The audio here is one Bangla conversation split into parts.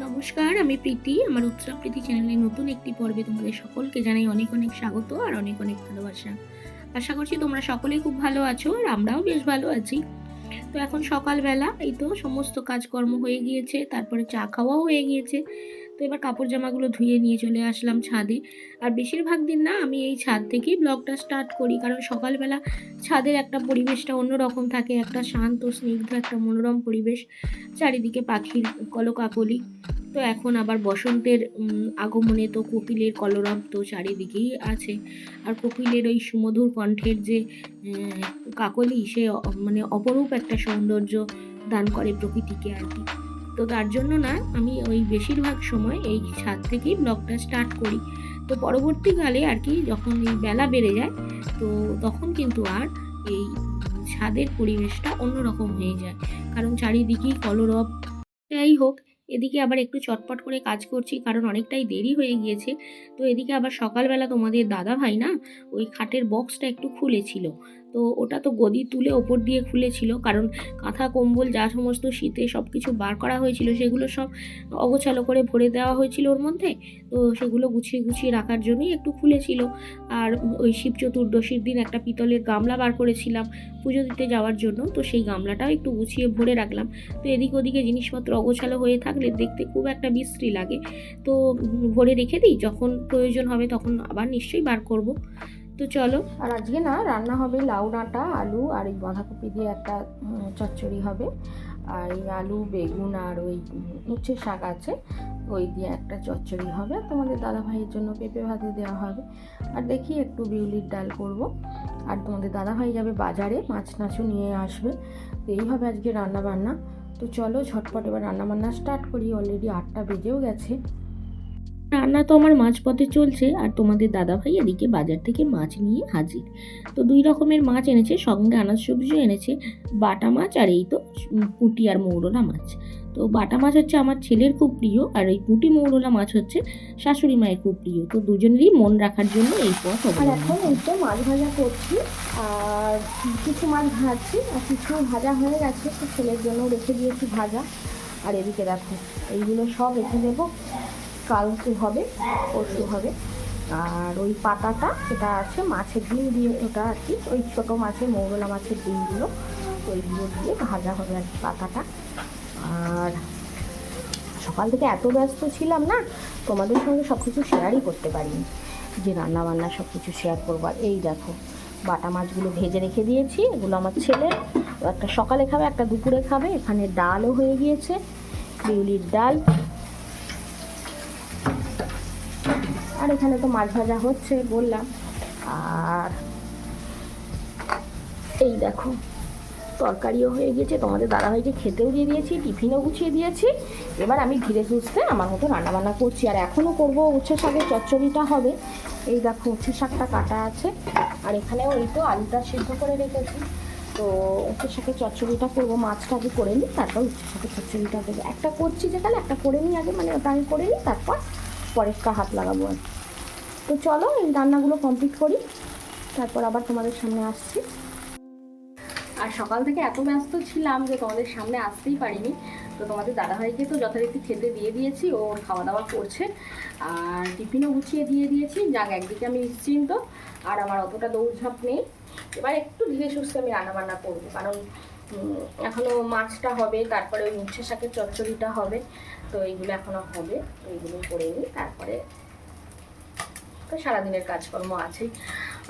নমস্কার, আমি প্রীতি, আমার উৎসব প্রীতি চ্যানেলে নতুন একটি পর্বে তোমাদের সকলকে জানাই অনেক অনেক স্বাগত আর অনেক অনেক ভালোবাসা। আশা করছি তোমরা সকলেই খুব ভালো আছো আর আমরাও বেশ ভালো আছি। তো এখন সকালবেলা, এই তো সমস্ত কাজকর্ম হয়ে গিয়েছে, তারপরে চা খাওয়াও হয়ে গিয়েছে। তো এবার কাপড় জামাগুলো ধুয়ে নিয়ে চলে আসলাম ছাদে। আর বেশিরভাগ দিন না আমি এই ছাদ থেকেই ব্লগটা স্টার্ট করি, কারণ সকালবেলা ছাদের একটা পরিবেশটা অন্যরকম থাকে, একটা শান্ত, স্নিগ্ধ, একটা মনোরম পরিবেশ, চারিদিকে পাখির কলকাকলি। তো এখন আবার বসন্তের আগমনে তো কোকিলের কলরব তো চারিদিকেই আছে। আর কোকিলের ওই সুমধুর কণ্ঠের যে কাকলি, সে মানে অপরূপ একটা সৌন্দর্য দান করে প্রকৃতিকে আর কি। তো তার জন্য না আমি ওই বেশিরভাগ সময় এই ছাদ থেকেই ব্লগটা স্টার্ট করি। তো পরবর্তীকালে আর কি যখন এই বেলা বেড়ে যায়, তো তখন কিন্তু আর এই ছাদের পরিবেশটা অন্যরকম হয়ে যায়। কারণ চারিদিকেই কলরব। যাই হোক, এদিকে আবার একটু চটপট করে কাজ করছি, কারণ অনেকটাই দেরি হয়ে গিয়েছে। তো এদিকে আবার সকালবেলা তোমাদের দাদা ভাই না ওই খাটের বক্সটা একটু খুলেছিল। তো ওটা তো গদি তুলে ওপর দিয়ে খুলেছিল, কারণ কাঁথা, কম্বল, যা সমস্ত শীতে সব কিছু বার করা হয়েছিল, সেগুলো সব অগোছালো করে ভরে দেওয়া হয়েছিল ওর মধ্যে। তো সেগুলো গুছিয়ে গুছিয়ে রাখার জন্যই একটু খুলেছিল। আর ওই শিব চতুর্দশীর দিন একটা পিতলের গামলা বার করেছিলাম পুজো দিতে যাওয়ার জন্য, তো সেই গামলাটাও একটু গুছিয়ে ভরে রাখলাম। তো এদিক ওদিকে জিনিসপত্র অগোছালো হয়ে থাকলে দেখতে খুব একটা বিশ্রী লাগে। তো ভরে রেখে দিই, যখন প্রয়োজন হবে তখন আবার নিশ্চয়ই বার করব। তো চলো। আর আজকে না রান্না হবে লাউ ডাঁটা, আলু আর এই বাঁধাকপি দিয়ে একটা চচ্চড়ি হবে। আর এই আলু, বেগুন আর ওই উচ্ছে শাক আছে, ওই দিয়ে একটা চচ্চড়ি হবে। আর তোমাদের দাদা ভাইয়ের জন্য পেঁপে ভাতে দেওয়া হবে। আর দেখি একটু বিউলির ডাল করব। আর তোমাদের দাদা ভাই যাবে বাজারে, মাছ নাচু নিয়ে আসবে। তো এইভাবে আজকে রান্না বান্না তো চলো ঝটপট এবার রান্না বান্না স্টার্ট করি। অলরেডি আটটা বেজেও গেছে। রান্না তো আমার মাছ পথে চলছে আর তোমাদের দাদাভাই এদিকে বাজার থেকে মাছ নিয়ে হাজির। তো দুই রকমের মাছ এনেছে সঙ্গে আনাজ সবজিও এনেছে বাটা মাছ আর এই তো পুঁটি আর মৌরলা মাছ। তো বাটা মাছ হচ্ছে আমার ছেলের খুব প্রিয় আর এই পুঁটি মৌরলা মাছ হচ্ছে শাশুড়ি মায়ের খুব প্রিয়। তো দুজনেরই মন রাখার জন্য এই পথ আর এখন এই তো মাছ ভাজা করছি আর কিছু মাছ ভাজছি আর কিছু ভাজা হয়ে গেছে তো ছেলের জন্য রেখে দিয়েছি ভাজা। আর এদিকে দেখো এইগুলো সব রেখে দেবো কালকে হবে, পরশু হবে। আর ওই পাতাটা এটা আছে মাছের ডিম দিয়ে, ওটা আর কি, ওই ছোটো মাছের, মৌরলা মাছের ডিমগুলো, ওইগুলো দিয়ে ভাজা হবে আর পাতাটা। আর সকাল থেকে এত ব্যস্ত ছিলাম না, তোমাদের সঙ্গে সব কিছু শেয়ারই করতে পারিনি। যে রান্না বান্না সব কিছু শেয়ার করব, আর এই দেখো, বাটা মাছগুলো ভেজে রেখে দিয়েছি, এগুলো আমার ছেলে, একটা সকালে খাবে, একটা দুপুরে খাবে, এখানে ডালও হয়ে গিয়েছে, বিউলির ডাল আর এখানে তো মাছ ভাজা হচ্ছে বললাম। আর এই দেখো, তরকারিও হয়ে গেছে। তোমাদের দাদা দাদাভাইকে খেতেও দিয়ে দিয়েছি, টিফিনও গুছিয়ে দিয়েছি। এবার আমি ধীরে সুস্থে আমার মতো রান্নাবান্না করছি। আর এখনও করব উচ্ছে শাকের চচ্চড়িটা হবে। এই দেখো, উচ্ছে শাকটা কাটা আছে। আর এখানেও এই তো আলুটা সিদ্ধ করে রেখেছি। তো উচ্ছে শাকের চচ্চড়িটা করব, মাছটা আগে করে নিই, তারপর উচ্ছে শাকের চচ্চড়িটা দেবো। একটা করছি যেখানে একটা করে নিই আগে মানে ওটা আমি করে নিই, তারপর পরেরটা হাত লাগাবো আর তো চলো, এই রান্নাগুলো কমপ্লিট করি। তারপর আবার তোমাদের সামনে আসছি। আর সকাল থেকে এত ব্যস্ত ছিলাম যে তোমাদের সামনে আসতেই পারিনি। তো তোমাদের দাদাভাইকে তো যথারীতি খেতে দিয়ে দিয়েছি, ও খাওয়া দাওয়া করছে। আর টিফিনও গুছিয়ে দিয়ে দিয়েছি। যাক, একদিকে আমি নিশ্চিন্ত, আর আমার অতটা দৌড়ঝাঁপ নেই। এবার একটু ধীরে সুস্থে আমি রান্নাবান্না করব, কারণ উম, এখনও মাছটা হবে তারপরে ওই উচ্ছে শাকের চচ্চড়িটা হবে। তো এইগুলো এখনও হবে এইগুলো করে নিই তারপরে তো সারাদিনের কাজকর্ম আছেই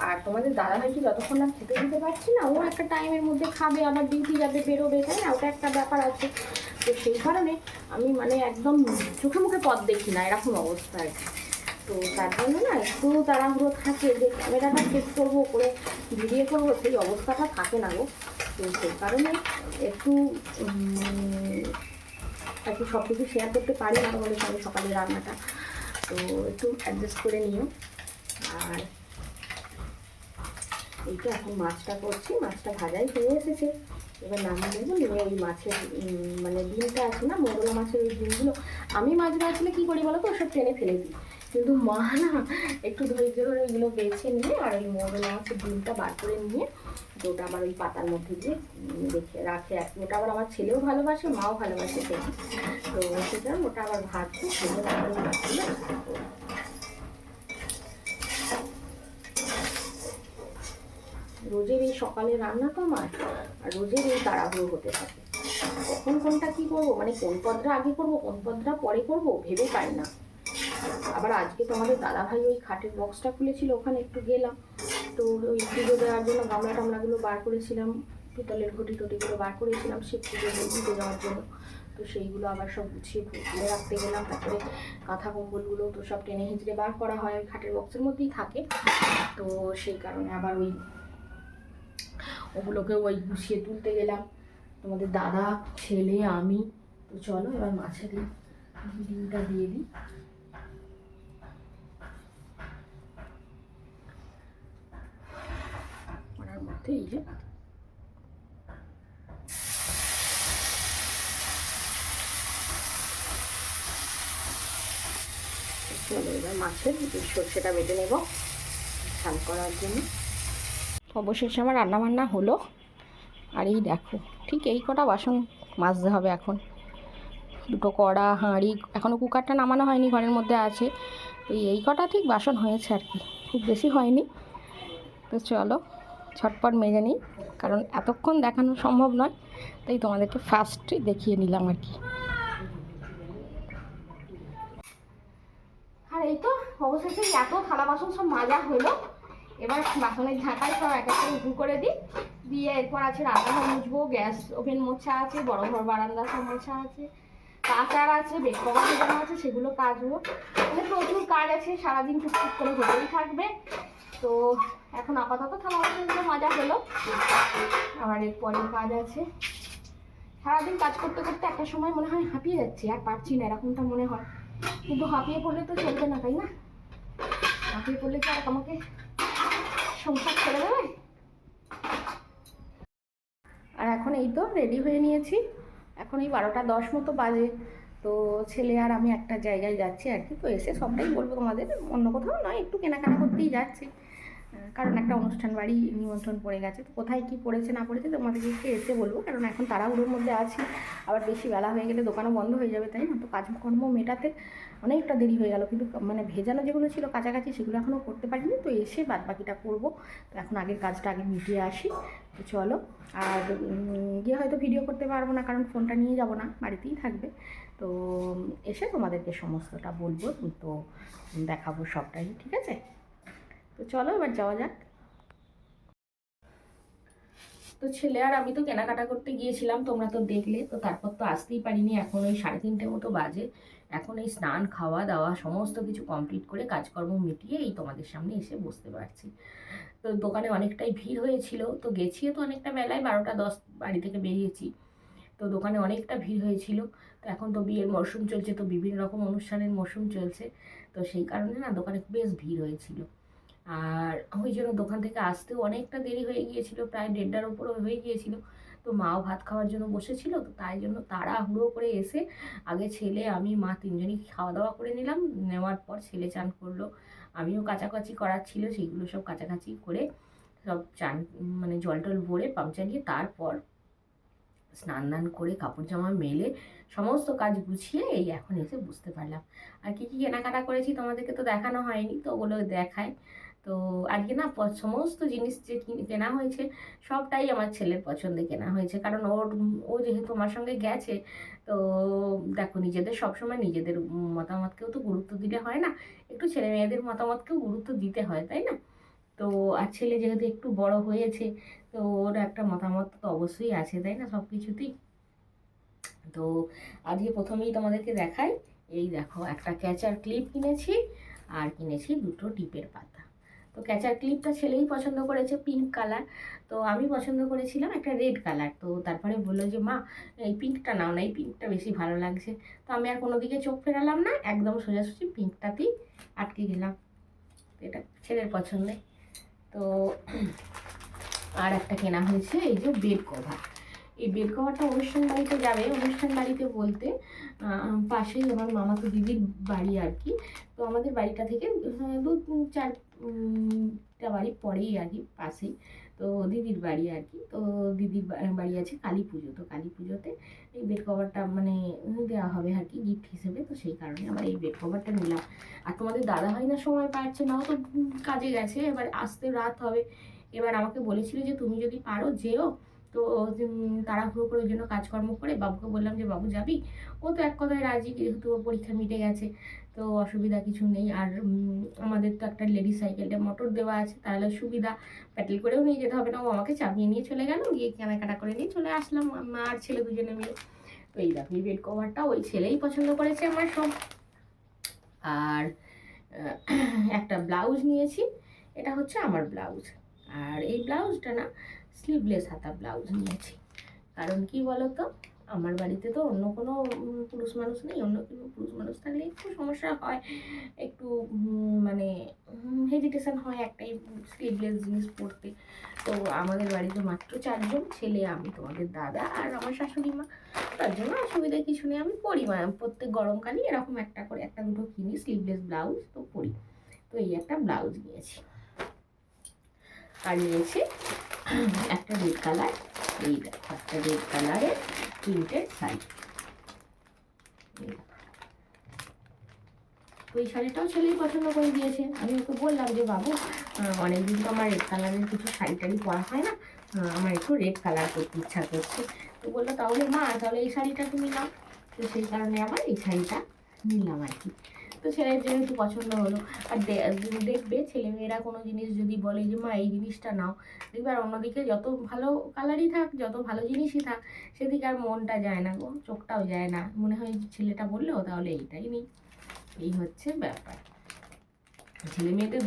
আর তোমাদের দাদাভাইকে যতক্ষণ না খেতে দিতে পারছি না ও একটা টাইমের মধ্যে খাবে আবার ডিউটি যাবে বেরোবে তাই না? ওটা একটা ব্যাপার আছে। তো সেই কারণে আমি মানে একদম চোখে মুখে পথ দেখি না এরকম অবস্থা আর কি। তো তার জন্য না একটু তাড়াহুড়ো থাকে, যে ক্যামেরাটা সেট করব, করে ভিডিও করব, সেই অবস্থাটা থাকে না গো। তো সেই কারণে একটু আর কি সব কিছু শেয়ার করতে পারি না তোমাদের সঙ্গে সকালে রান্নাটা। তো একটু অ্যাডজাস্ট করে নিও। আর এই তো এখন মাছটা করছি, মাছটা ভাজাই হয়ে এসেছে। এবার নামিয়ে দেবো নিয়ে ওই মাছের মানে ডিমটা আছে না মোগলা মাছের ওই ডিমগুলো। আমি মাছ ভাজলে কী করি বলো তো ওসব টেনে ফেলে দিই। কিন্তু মা না, একটু ধৈর্য ধরে এগুলো বেছে নিয়ে আর ওই মোগলা মাছের ডিমটা বার করে নিয়ে, ওটা আবার ওই পাতার মধ্যে দিয়ে রেখে রাখে ওটা আবার আমার ছেলেও ভালোবাসে, মাও ভালোবাসে খেতে তো সেটা ওটা আবার ভাজছে তারপরে ভাজছিল রোজের এই সকালে রান্না তো আমার, আর রোজের এই তাড়াহুড়ো হতে থাকে। কখন কোনটা কি করব? মানে কোন পদটা আগে করব, কোন পদটা পরে করব? ভেবে পাই না। আবার আজকে তোমাদের দাদাভাই ওই খাটের বক্সটা খুলেছিল, ওখানে একটু গেলাম। তো ওই পুজো দেওয়ার জন্য গামলা টামলাগুলো বার করেছিলাম, পিতলের ঘটি টটিগুলো বার করেছিলাম সে পুজো দিতে যাওয়ার জন্য। তো সেইগুলো আবার সব গুছিয়ে খুলে রাখতে গেলাম, তারপরে কাঁথা কম্বলগুলো তো সব টেনে হিঁচড়ে বার করা হয় ওই খাটের বক্সের মধ্যেই থাকে। তো সেই কারণে আবার ওই ওগুলোকে ওই গুছিয়ে তুলতে গেলাম। তোমাদের দাদা, ছেলে, আমি, তো চলো এবার মাছের ডিমটা দিয়ে দিই করার মধ্যে এই যে চলো এবার মাছের বেটে স্নান করার অবশেষে আমার রান্না বান্না হলো। আর এই দেখো, ঠিক এই কটা বাসন মাজতে হবে এখন। দুটো কড়া, হাঁড়ি এখনও কুকারটা নামানো হয়নি, ঘরের মধ্যে আছে। এই এই কটা ঠিক বাসন হয়েছে আর কি, খুব বেশি হয়নি। তো চলো ছটপট মেজে নিই, কারণ এতক্ষণ দেখানো সম্ভব নয়, তাই তোমাদেরকে ফার্স্টে দেখিয়ে নিলাম আর কি। আর এই তো অবশেষে এত থালা বাসন সব মাজা হলো এবার বাসনের ঝাঁটাই সব এক একটা উঁচু করে দিই, দিয়ে এরপর আছে রান্নাঘর মুছবো, গ্যাস ওভেন মোছা আছে, বড় ঘর বারান্দা সব মোছা আছে, কাচার আছে বেড আছে, সেগুলো কাচবো। মানে প্রচুর কাজ আছে, সারাদিন টুকটুক করে হতেই থাকবে, তো এখন আপাতত থালা বাসনগুলো মাজা হলো। আবার এরপরের কাজ আছে। সারাদিন কাজ করতে করতে একটা সময় মনে হয় হাঁপিয়ে যাচ্ছে, আর পারছি না, এরকমটা মনে হয়। কিন্তু হাঁপিয়ে পড়লে তো চলবে না, তাই না? হাঁপিয়ে পড়লে কি আর আমাকে সংসার ছেড়ে দেবে? আর এখন এই তো রেডি হয়ে নিয়েছি। এখন এই বারোটা দশ মতো বাজে। তো ছেলে আর আমি একটা জায়গায় যাচ্ছি আর কি। তো এসে সবটাই বলব তোমাদের। অন্য কোথাও নয়, একটু কেনাকাটা করতেই যাচ্ছি। কারণ একটা অনুষ্ঠান বাড়ি নিমন্ত্রণ পড়ে গেছে। তো কোথায় কি পড়েছে, না পড়েছে তোমাদেরকে এসে বলব। কারণ এখন তাড়াহুড়োর মধ্যে আছি, আবার বেশি বেলা হয়ে গেলে দোকানও বন্ধ হয়ে যাবে, তাই না? তো কাজকর্ম মেটাতে অনেকটা দেরি হয়ে গেল। কিন্তু মানে ভেজানো যেগুলো ছিল কাছাকাছি, সেগুলো এখনও করতে পারিনি। তো এসে বাদ বাকিটা করব। তো এখন আগের কাজটা আগে মিটিয়ে আসি। তো চলো। আর গিয়ে হয়তো ভিডিও করতে পারব না, কারণ ফোনটা নিয়ে যাব না, বাড়িতেই থাকবে। তো এসে তোমাদেরকে সমস্তটা বলব। তো, দেখাবো সবটাই, ঠিক আছে? তো চলো এবার যাওয়া যাক। তো ছেলে আর আমি তো কেনাকাটা করতে গিয়েছিলাম, তোমরা তো দেখলে, তো তারপর তো আসতেই পারিনি। এখন ওই সাড়ে তিনটে মতো বাজে। এখন এই স্নান, খাওয়া দাওয়া সমস্ত কিছু কমপ্লিট করে কাজকর্ম মিটিয়ে এই তোমাদের সামনে এসে বসতে পারছি। তো দোকানে অনেকটাই ভিড় হয়েছিল, তো গেছিও তো অনেকটা বেলায় বারোটা দশ বাড়ি থেকে বেরিয়েছি। তো দোকানে অনেকটা ভিড় হয়েছিল, তো এখন তো বিয়ের মরশুম চলছে, তো বিভিন্ন রকম অনুষ্ঠানের মরশুম চলছে, তো সেই কারণে না দোকানে বেশ ভিড় হয়েছিল। আর ওই জন্য দোকান থেকে আসতেও অনেকটা দেরি হয়ে গিয়েছিল, প্রায় দেড়টার উপরে হয়ে গিয়েছিল। তো মাও ভাত খাওয়ার জন্য বসেছিল, তো তাই জন্য তাড়াহুড়ো করে এসে আগে ছেলে, আমি, মা তিনজনই খাওয়া দাওয়া করে নিলাম। নেওয়ার পর ছেলে চান করল, আমিও কাচাকাচি করার ছিল, সেইগুলো সব কাচাকাচি করে সব চান মানে জল টল ভরে পাম্প চালিয়ে তারপর স্নান দান করে কাপড় জামা মেলে সমস্ত কাজ গুছিয়ে এই এখন এসে বুঝতে পারলাম। আর কি কি কেনাকাটা করেছি তোমাদেরকে তো দেখানো হয়নি, তো ওগুলো দেখায় তো আজকে না সমস্ত জিনিস যে কেনা হয়েছে, সবটাই আমার ছেলের পছন্দে কেনা হয়েছে। কারণ ওর, ও যেহেতু আমার সঙ্গে গেছে, তো দেখো নিজেদের সবসময় নিজেদের মতামতকেও তো গুরুত্ব দিলে হয় না। একটু ছেলে মেয়েদের মতামতকেও গুরুত্ব দিতে হয়, তাই না? তো আর ছেলে যেহেতু একটু বড় হয়েছে, তো ওর একটা মতামত তো অবশ্যই আছে, তাই না সব কিছুতেই তো আজকে প্রথমেই তোমাদেরকে দেখাই, এই দেখো একটা ক্যাচার ক্লিপ কিনেছি, আর কিনেছি দুটো টিপের পাতা। তো ক্যাচার ক্লিপটা ছেলেই পছন্দ করেছে পিঙ্ক কালার তো আমি পছন্দ করেছিলাম একটা রেড কালার তো তারপরে বলল যে, মা, এই পিঙ্কটা নাও না, এই পিঙ্কটা বেশি ভালো লাগছে। তো আমি আর কোনো দিকে চোখ ফেরালাম না, একদম সোজাসুজি পিঙ্কটাতেই আটকে গেলাম। এটা ছেলের পছন্দে। তো আর একটা কেনা হয়েছে, এই যে বেড কভার এই বেড কভারটা অনুষ্ঠান বাড়িতে যাবে। অনুষ্ঠান বাড়িতে বলতে পাশেই আমার মামাতো দিদির বাড়ি আর কি। তো আমাদের বাড়িটা থেকে দু, চার উম, টা বাড়ি পরেই আর কি পাশেই। তো দিদির বাড়ি আর কি। তো দিদির বাড়ি আছে কালী পুজো। তো কালী পুজোতে এই বেড কভারটা মানে দেওয়া হবে আর কি গিফট হিসেবে। তো সেই কারণে আমার এই বেড কভারটা নিলাম। আর তোমাদের দাদা হয় না সময় পাচ্ছে না তো কাজে গেছে। এবার আসতে রাত হবে। এবার আমাকে বলেছিল যে তুমি যদি পারো যেও। তো তাড়াহুড়ো করে ওই জন্য কাজকর্ম করে বাবুকে বললাম যে, বাবু যাবি? ও তো এক কথায় রাজি, যেহেতু পরীক্ষা মিটে গেছে, তো অসুবিধা কিছু নেই। আর আমাদের তো একটা লেডিস সাইকেলটা, মোটর দেওয়া আছে, তাহলে সুবিধা। প্যাটেল করেও নিয়ে যেতে হবে না, ও আমাকে চাপিয়ে নিয়ে চলে গেল, গিয়ে কেনাকাটা করে নিয়ে চলে আসলাম মা আর ছেলে দুজনে মিলে। তো এই দেখো বেড কভারটা ওই ছেলেই পছন্দ করেছে আমার সব। আর একটা ব্লাউজ নিয়েছি, এটা হচ্ছে আমার ব্লাউজ। আর এই ব্লাউজটা না স্লিভলেস হাতা ব্লাউজ নিয়েছি। কারণ কি বলো তো আমার বাড়িতে তো অন্য কোনো পুরুষ মানুষ নেই, অন্য কোনো পুরুষ মানুষ থাকলে একটু সমস্যা হয়, একটু মানে হেজিটেশন হয় একটাই স্লিভলেস জিনিস পরতে। তো আমাদের বাড়িতে মাত্র চারজন ছেলে, আমি তোমাদের দাদা আর আমার শাশুড়ি মা। তার জন্য অসুবিধা কিছু নেই, আমি পরি মা প্রত্যেক গরমকালই এরকম একটা করে, একটা দুটো কিনি স্লিভলেস ব্লাউজ তো পরি। তো এই একটা ব্লাউজ নিয়েছি। আর নিয়েছি একটা রেড কালার এই একটা রেড কালারের প্রিন্টেড শাড়ি। এই শাড়িটাও ছেলেই পছন্দ করে দিয়েছে। আমি ওকে বললাম যে, বাবু অনেকদিন তো আমার রেড কালারের কিছু শাড়ি টাড়ি পরা হয় না। আমার একটু রেড কালার করতে ইচ্ছা করছে। তো বলল, তাহলে মা, তাহলে এই শাড়িটা তুমি নাও। তো সেই কারণে আবার এই শাড়িটা নিলাম আর কি। তো ছেলের যেহেতু পছন্দ হলো। আর দেখবে ছেলেমেয়েরা কোনো জিনিস যদি বলে যে, মা, এই জিনিসটা নাও। দেখবে আর অন্যদিকে যত ভালো কালারই থাক, যত ভালো জিনিসই থাক, সেদিকে আর মনটা যায় না গো, চোখটাও যায় না। মনে হয় ছেলেটা বলল, তাহলে এইটাই নেই। এই হচ্ছে ব্যাপার। ছেলে মেয়েদের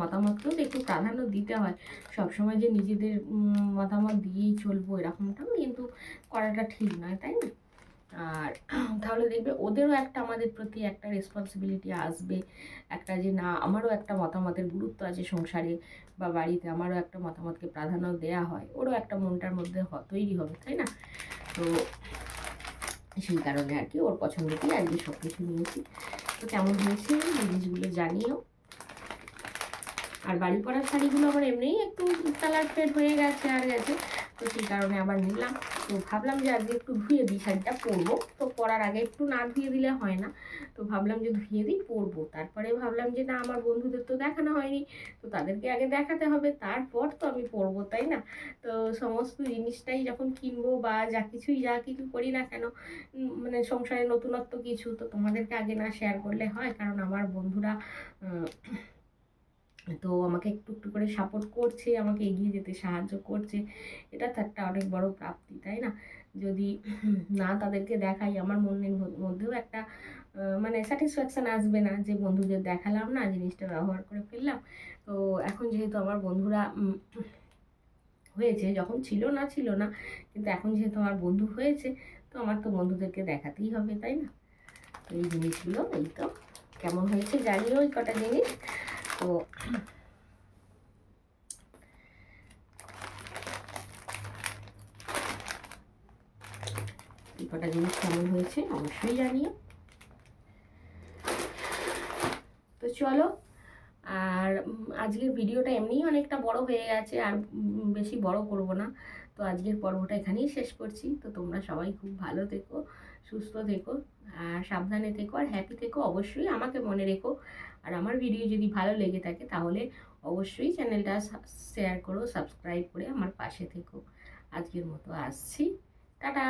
মতামতকেও তো একটু প্রাধান্য দিতে হয়। সবসময় যে নিজেদের মতামত দিয়েই চলবো এরকমটাও কিন্তু করাটা ঠিক নয়, তাই না? আর তাহলে দেখবে ওদেরও একটা আমাদের প্রতি একটা রেসপন্সিবিলিটি আসবে। একটা যে না, আমারও একটা মতামতের গুরুত্ব আছে সংসারে বা বাড়িতে, আমারও একটা মতামতকে প্রাধান্য দেওয়া হয়। ওরও একটা মনটার মধ্যে তৈরি হবে, তাই না? তো সেই কারণে আর কি ওর পছন্দতেই আজকে সব কিছু নিয়েছি। তো কেমন হয়েছে জিনিসগুলো জানিও। আর বাড়ি পরার শাড়িগুলো আমার এমনিই একটু কালার ফেড হয়ে গেছে, আর গেছে। তো সেই কারণে আবার নিলাম। তো ভাবলাম যে আজকে একটু ধুয়ে দিই, শাড়িটা পরবো। তো পরার আগে একটু না ধুয়ে দিলে হয় না। তো ভাবলাম যে ধুয়ে দিই, পরবো। তারপরে ভাবলাম যে না, আমার বন্ধুদের তো দেখানো হয়নি। তো তাদেরকে আগে দেখাতে হবে, তারপর তো আমি পরবো, তাই না? তো সমস্ত জিনিসটাই যখন কিনবো বা যা কিছুই যা কিছু করি না কেন মানে সংসারে নতুনত্ব কিছু তো তোমাদেরকে আগে না শেয়ার করলে হয়। কারণ আমার বন্ধুরা তো আমাকে একটু একটু করে সাপোর্ট করছে, আমাকে এগিয়ে যেতে সাহায্য করছে। এটা তো একটা অনেক বড় প্রাপ্তি, তাই না? যদি না তাদেরকে দেখাই, আমার মনের মধ্যেও একটা মানে স্যাটিসফ্যাকশান আসবে না যে, বন্ধুদের দেখালাম না, জিনিসটা ব্যবহার করে ফেললাম। তো এখন যেহেতু আমার বন্ধুরা হয়েছে, যখন ছিল না ছিল না, কিন্তু এখন যেহেতু আমার বন্ধু হয়েছে, তো আমার তো বন্ধুদেরকে দেখাতেই হবে, তাই না? তো এই জিনিসগুলো, এই তো, কেমন হয়েছে জানিও ওই কটা জিনিস। তো কটা জিনিস কেমন হয়েছে অবশ্যই জানিও তো চলো আর আজকের ভিডিওটা এমনিই অনেকটা বড় হয়ে গেছে, আর বেশি বড় করব না। তো আজকের পর্বটা এখানেই শেষ করছি। তো তোমরা সবাই খুব ভালো থেকো, সুস্থ থেকো, আর সাবধানে থেকো, আর হ্যাপি থেকো। অবশ্যই আমাকে মনে রেখো। আর আমার ভিডিও যদি ভালো লেগে থাকে তাহলে অবশ্যই চ্যানেলটা শেয়ার করো সাবস্ক্রাইব করে আমার পাশে থেকো। আজকের মতো আসছি। টাটা!